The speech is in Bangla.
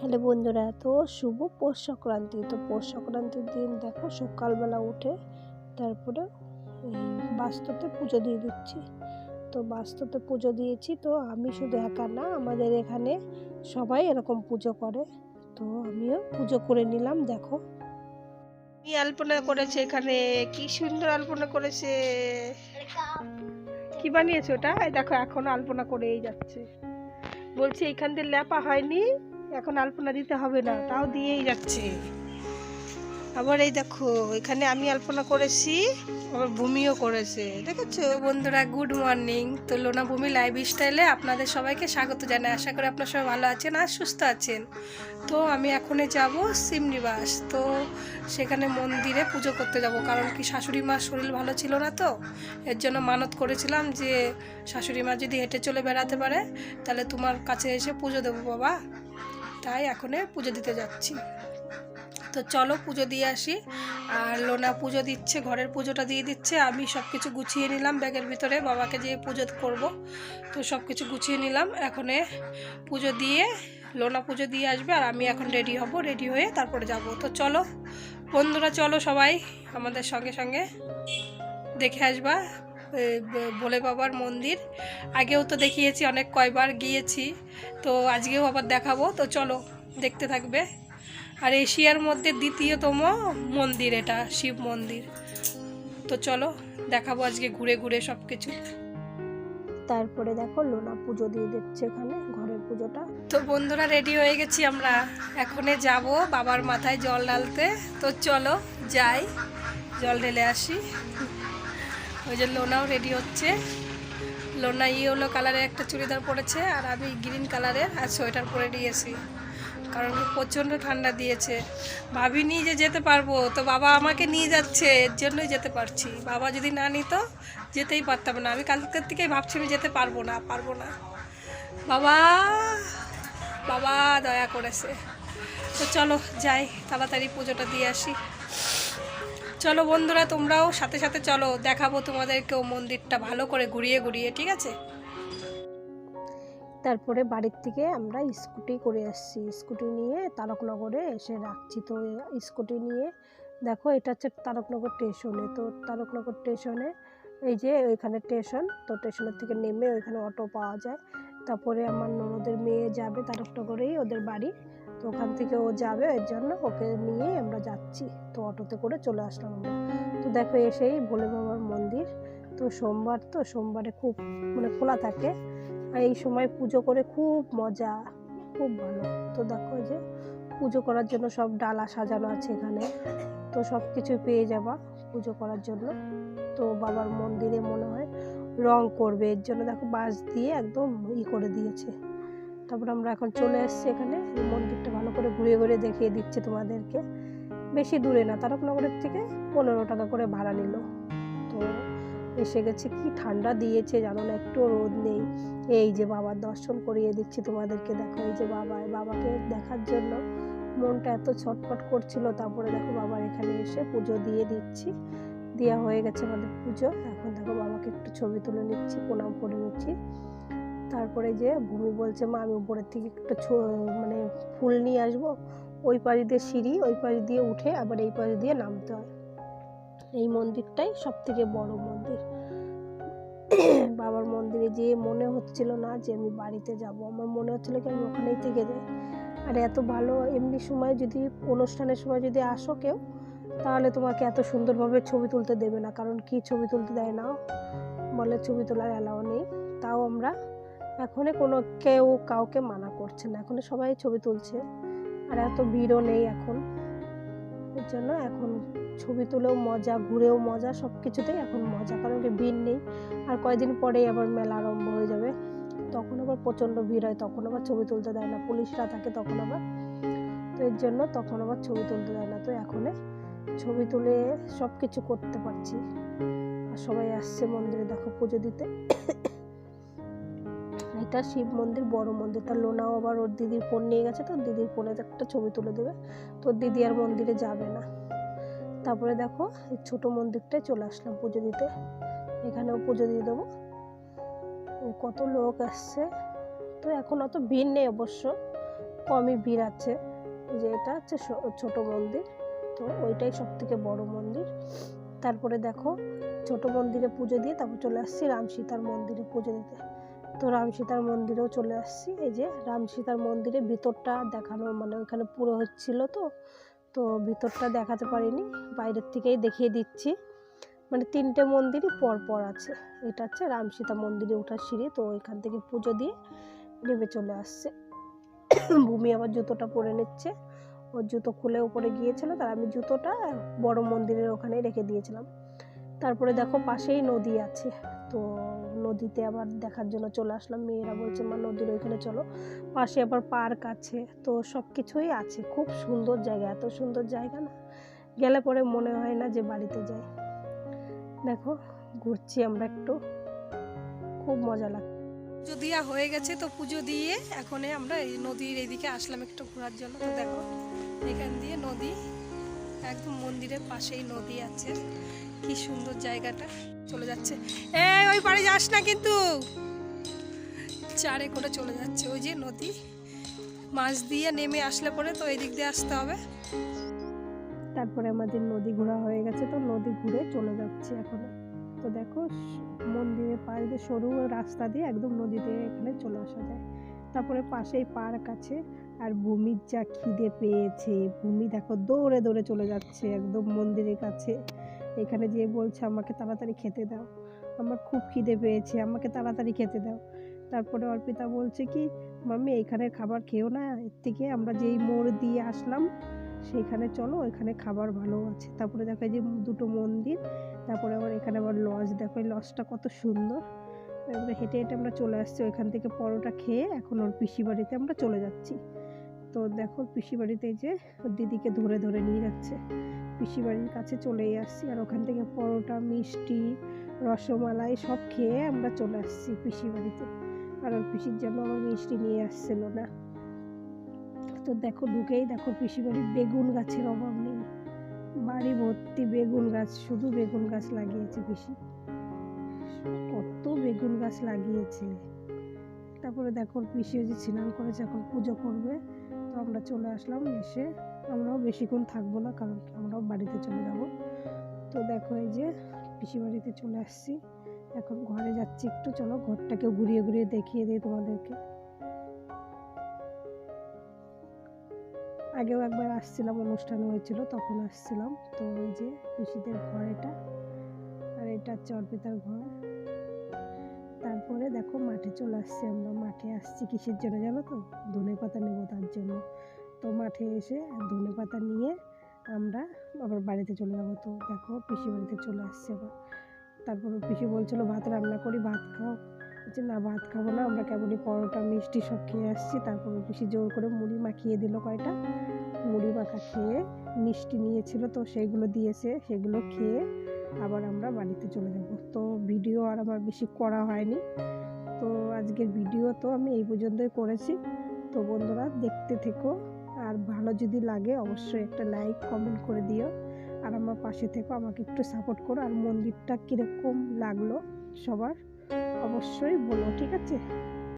হ্যালো বন্ধুরা, তো শুভ পৌষ সংক্রান্তি। তো পৌষ সংক্রান্তির দিন দেখো সকালবেলা উঠে তারপরে এই বাস্তুতে পুজো দিয়ে দিচ্ছি। তো বাস্তুতে পুজো দিয়েছি, তো আমি শুধু একা না, আমাদের এখানে সবাই এরকম পুজো করে। তো আমিও পুজো করে নিলাম, দেখো। কি আলপনা করেছে এখানে? কি সুন্দর আলপনা করেছে? কি বানিয়েছে ওটা? দেখো, এখন আলপনা করেই যাচ্ছে। বলছি এখান দিয়ে ল্যাপা হয়নি? এখন আলপনা দিতে হবে না তাও দিয়েই যাচ্ছে। আবার এই দেখো এখানে আমি আলপনা করেছি আবার ভূমিও করেছে। দেখেছ? বন্ধুরা গুড মর্নিং তো লোনা ভূমি লাইভ স্টাইলে আপনাদের সবাইকে স্বাগত জানাই। আশা করি আপনারা সবাই ভালো আছেন আর সুস্থ আছেন। তো আমি এখনই যাব সিমনিবাস তো সেখানে মন্দিরে পুজো করতে যাব কারণ কি শাশুড়ি মার শরীর ভালো ছিল না তো? এর জন্য মানত করেছিলাম যে শাশুড়ি মা যদি হেঁটে চলে বেড়াতে পারে তাহলে তোমার কাছে এসে পুজো দেবো বাবা। তাই এখন পুজো দিতে যাচ্ছি। তো চলো পুজো দিয়ে আসি। আর লোনা পুজো দিচ্ছে, ঘরের পুজোটা দিয়ে দিচ্ছে। আমি সব কিছু গুছিয়ে নিলাম ব্যাগের ভিতরে, বাবাকে যে পুজো করব, তো সব কিছু গুছিয়ে নিলাম। এখনে পুজো দিয়ে, লোনা পুজো দিয়ে আসবে আর আমি এখন রেডি হব, রেডি হয়ে তারপরে যাব। তো চলো, বন্ধুরা চলো সবাই আমাদের সঙ্গে সঙ্গে দেখে আসবা। ভোলে বাবার মন্দির। আগেও তো দেখিয়েছি অনেক কয়বার গিয়েছি। তো আজকেও আবার দেখাবো। তো চলো দেখতে থাকবে। আর এশিয়ার মধ্যে দ্বিতীয়তম মন্দির এটা শিব মন্দির। তো চলো দেখাবো আজকে ঘুরে ঘুরে সব কিছু তারপরে দেখো লোনা পুজো দিয়ে দিচ্ছে এখানে ঘরের পুজোটা। তো বন্ধুরা রেডি হয়ে গেছি আমরা। এখনে যাব বাবার মাথায় জল ঢালতে। তো চলো যাই। জল ঢেলে আসি। ওই যে লোনাও রেডি হচ্ছে। লোনা ইয়েলো কালারের একটা চুড়িদার পরেছে আর আমি গ্রিন কালারের আর সোয়েটার পরে নিয়েছি। কারণ প্রচণ্ড ঠান্ডা দিয়েছে। ভাবিনি যে যেতে পারব। তো বাবা আমাকে নিয়ে যাচ্ছে, এর জন্যই যেতে পারছি। বাবা যদি না নিত, যেতেই পারতাম না। আমি কালকের থেকেই ভাবছি আমি যেতে পারব না পারব না। বাবা বাবা দয়া করেছে। তো চলো যাই, তাড়াতাড়ি পুজোটা দিয়ে আসি। চলো বন্ধুরা, তোমরাও সাথে সাথে চলো। দেখাবো তোমাদেরকেও মন্দিরটা ভালো করে ঘুরিয়ে ঘুরিয়ে, ঠিক আছে? তারপরে বাড়ির থেকে আমরা স্কুটি করে আসছি। স্কুটি নিয়ে তারকনগরে এসে রাখছি। তো স্কুটি নিয়ে, দেখো এটা হচ্ছে তারকনগর স্টেশনে তো তারকনগর স্টেশনে এই যে ওইখানে স্টেশন তো স্টেশনের থেকে নেমে ওইখানে অটো পাওয়া যায়। তারপরে আমার ননদের মেয়ে যাবে তারকনগরেই ওদের বাড়ি। তো ওখান থেকে ও যাবে, এর জন্য ওকে নিয়েই আমরা যাচ্ছি। তো অটোতে করে চলে আসলাম আমরা। তো দেখো এসেই ভোলে বাবার মন্দির। তো সোমবার তো, সোমবারে খুব মানে খোলা থাকে। আর এই সময় পুজো করে খুব মজা, খুব ভালো। তো দেখো যে পুজো করার জন্য সব ডালা সাজানো আছে এখানে। তো সব কিছু পেয়ে যাবা পুজো করার জন্য। তো বাবার মন্দিরে মনে হয় রং করবে, এর জন্য দেখো বাঁশ দিয়ে একদম ই করে দিয়েছে। তারপর আমরা এখন চলে এসেছি এখানে। মন্দিরটা ভালো করে ঘুরে ঘুরে দেখিয়ে দিচ্ছে তোমাদেরকে। বেশি দূরে না, তারকনগরের থেকে পনেরো টাকা করে ভাড়া নিল। তো এসে গেছে, কি ঠান্ডা দিয়েছে জানো না একটু রোদ নেই। এই যে বাবার দর্শন করিয়ে দিচ্ছি তোমাদেরকে, দেখো এই যে বাবা বাবাকে দেখার জন্য। মনটা এত ছটফট করছিল, তারপরে দেখো বাবার এখানে এসে পুজো দিয়ে দিচ্ছি। দেওয়া হয়ে গেছে আমাদের পুজো। এখন দেখো বাবাকে একটু ছবি তুলে নিচ্ছি, প্রণাম করে নিচ্ছি। তারপরে যে ভূমি বলছে, মা, আমি উপরের থেকে একটু মানে ফুল নিয়ে আসব। ওই পাড়ি দিয়ে সিঁড়ি, ওই পাড়ি দিয়ে উঠে আবার এই পাড়ি দিয়ে নামতে হয়। এই মন্দিরটাই সব থেকে বড় মন্দির। বাবার মন্দিরে যেয়ে মনে হচ্ছিল না যে আমি বাড়িতে যাব, আমার মনে হচ্ছিল কি আমি ওখানেই থেকে যাই। আর এত ভালো, এমনি সময় যদি, অনুষ্ঠানের সময় যদি আসো কেউ তাহলে তোমাকে এত সুন্দরভাবে ছবি তুলতে দেবে না, কারণ কি ছবি তুলতে দেয় না? বলে ছবি তোলার অ্যালাও নেই। তাও আমরা এখনই কোনো কেউ কাউকে মানা করছে না এখন সবাই ছবি তুলছে। আর এত ভিড়ও নেই এখন। এর জন্য এখন ছবি তুলেও মজা, ঘুরেও মজা সব কিছুতেই এখন মজা, কারণ কি ভিড় নেই। আর কয়েকদিন পরেই আবার মেলা আরম্ভ হয়ে যাবে। তখন আবার প্রচণ্ড ভিড় হয়, তখন আবার ছবি তুলতে দেয় না, পুলিশরা থাকে তখন আবার। তো এর জন্য তখন আবার ছবি তুলতে দেয় না। তো এখন ছবি তুলে সব কিছু করতে পারছি। আর সবাই আসছে মন্দিরে, দেখো পুজো দিতে। এটা শিব মন্দির, বড় মন্দির। তার লোনাও আবার ওর দিদির ফোন নিয়ে গেছে তো, দিদির ফোনে একটা ছবি তুলে দেবে। তো দিদি আর মন্দিরে যাবে না। তারপরে দেখো, এই ছোট মন্দিরটায় চলে আসলাম পুজো দিতে। এখানেও পুজো দিয়ে দেবো। কত লোক আসছে। তো এখন অত ভিড় নেই অবশ্য। কমই ভিড় আছে যে এটা হচ্ছে ছোট মন্দির। তো ওইটাই সব থেকে বড় মন্দির। তারপরে দেখো ছোট মন্দিরে পুজো দিয়ে তারপর চলে আসছি রাম সীতার মন্দিরে পুজো দিতে। তো রাম সীতার মন্দিরেও চলে আসছি। এই যে রাম সীতার মন্দিরে ভিতরটা দেখানো মানে ওইখানে পুরো হচ্ছিল তো তো ভিতরটা দেখাতে পারিনি। বাইরের থেকেই দেখিয়ে দিচ্ছি। মানে তিনটে মন্দিরই পর পর আছে। এটা হচ্ছে রাম সীতা মন্দিরে ওঠার সিঁড়ি, তো ওইখান থেকে পুজো দিয়ে নেমে চলে আসছে। ভূমি আবার জুতোটা পরে নিচ্ছে। ওর জুতো খুলে উপরে গিয়েছিল, তার আমি জুতোটা বড় মন্দিরের ওখানে রেখে দিয়েছিলাম। তারপরে দেখো পাশেই নদী আছে, তো নদীতে আবার দেখার জন্য চলে আসলাম। মেয়েরা বলছে, মা, নদীর ওইখানে চলো। পাশে আবার পার্ক আছে, তো সব কিছুই আছে। খুব সুন্দর জায়গা, এত সুন্দর জায়গা না, গেলে পরে মনে হয় না যে বাড়িতে যাই। দেখো, ঘুরছি আমরা একটু। খুব মজা লাগে পুজো দিয়া হয়ে গেছে, তো পুজো দিয়ে এখন আমরা এই নদীর এইদিকে আসলাম একটু ঘোরার জন্য। তো দেখো, এখান দিয়ে নদী, একদম মন্দিরের পাশেই নদী আছে। কি সুন্দর জায়গাটা, চলে যাচ্ছে। এই, ওই পাড়ে যাস না কিন্তু। চারে করে চলে যাচ্ছে, ওই যে নদী। মাছ দিয়ে নেমে আসলে পরে তো এই দিক দিয়ে আসতে হবে। তারপরে আমাদের নদী ঘোরা হয়ে গেছে, তো নদী ঘুরে চলে যাচ্ছে এখন। তো দেখো, মন্দিরের পাশ দিয়ে সরু রাস্তা দিয়ে একদম নদীতে এখানে চলে আসা যায়। তারপরে পাশেই পার্ক আছে, আর ভূমির যা খিদে পেয়েছে, ভূমি দেখো দৌড়ে দৌড়ে চলে যাচ্ছে একদম মন্দিরের কাছে। এখানে যেয়ে বলছে, আমাকে তাড়াতাড়ি খেতে দাও, আমার খুব খিদে পেয়েছে, আমাকে তাড়াতাড়ি খেতে দাও। তারপরে অর্পিতা বলছে কি, মাম্মি, এখানের খাবার খেও না, এর থেকে আমরা যেই মোড় দিয়ে আসলাম সেখানে চলো এখানে খাবার ভালো আছে। তারপরে দেখো যে দুটো মন্দির, তারপরে আবার এখানে আবার লজ দেখো এই লজটা কত সুন্দর। তারপরে হেঁটে হেঁটে আমরা চলে আসছি ওইখান থেকে পরোটা খেয়ে এখন ওর পিসি বাড়িতে আমরা চলে যাচ্ছি। তো দেখো পিসি বাড়িতে যে দিদিকে ধরে ধরে নিয়ে যাচ্ছে। পিসি বাড়ির কাছে চলেই আসছি আর ওখান থেকে পরোটা, মিষ্টি, রসমালাই সব খেয়ে আমরা চলে আসছি পিসি বাড়িতে। আর ওর পিসির জন্য আমার মিষ্টি নিয়ে আসছিল না। তো দেখো ঢুকেই দেখো পিসি বাড়ির বেগুন গাছের অভাব নেই। বাড়ি ভর্তি বেগুন গাছ, শুধু বেগুন গাছ লাগিয়েছে পিসি। কত বেগুন গাছ লাগিয়েছে। তারপরে দেখো পিসি যে স্নান করেছে, এখন পুজো করবে। তো আমরা চলে আসলাম, এসে আমরাও বেশিক্ষণ থাকব না, কারণ আমরাও বাড়িতে চলে যাব। তো দেখো এই যে পিসি বাড়িতে চলে আসছি। এখন ঘরে যাচ্ছি একটু, চলো ঘরটাকে ঘুরিয়ে ঘুরিয়ে দেখিয়ে দিই তোমাদেরকে। আগেও একবার আসছিলাম অনুষ্ঠান হয়েছিল, তখন আসছিলাম। তো ওই যে পিসিদের ঘর এটা, আর এটা হচ্ছে অর্পিতার ঘর। তারপরে দেখো মাঠে চলে আসছি আমরা। মাঠে আসছি কিসের জন্য জানো তো? ধনে পাতা নেব তার জন্য। তো মাঠে এসে ধনে পাতা নিয়ে আমরা আবার বাড়িতে চলে যাব। তো দেখো পিসি বাড়িতে চলে আসছে আবার। তারপরে পিসি বলছিল, ভাত রান্না করি, ভাত খাও। বলছে না, ভাত খাব না, আমরা কেবলই পরোটা, মিষ্টি সব খেয়ে আসছি। তারপর বেশি জোর করে মুড়ি মাখিয়ে দিল কয়টা। মুড়ি মাখা খেয়ে মিষ্টি নিয়েছিল তো সেইগুলো দিয়েছে, সেগুলো খেয়ে আবার আমরা বাড়িতে চলে যাব। তো ভিডিও আর আমার বেশি করা হয়নি। তো আজকের ভিডিও তো আমি এই পর্যন্তই করেছি। তো বন্ধুরা, দেখতে থেকো। আর ভালো যদি লাগে, অবশ্যই একটা লাইক, কমেন্ট করে দিও। আর আমার পাশে থেকো, আমাকে একটু সাপোর্ট করো। আর মন্দিরটা কীরকম লাগল সবার? অবশ্যই বলো ঠিক আছে?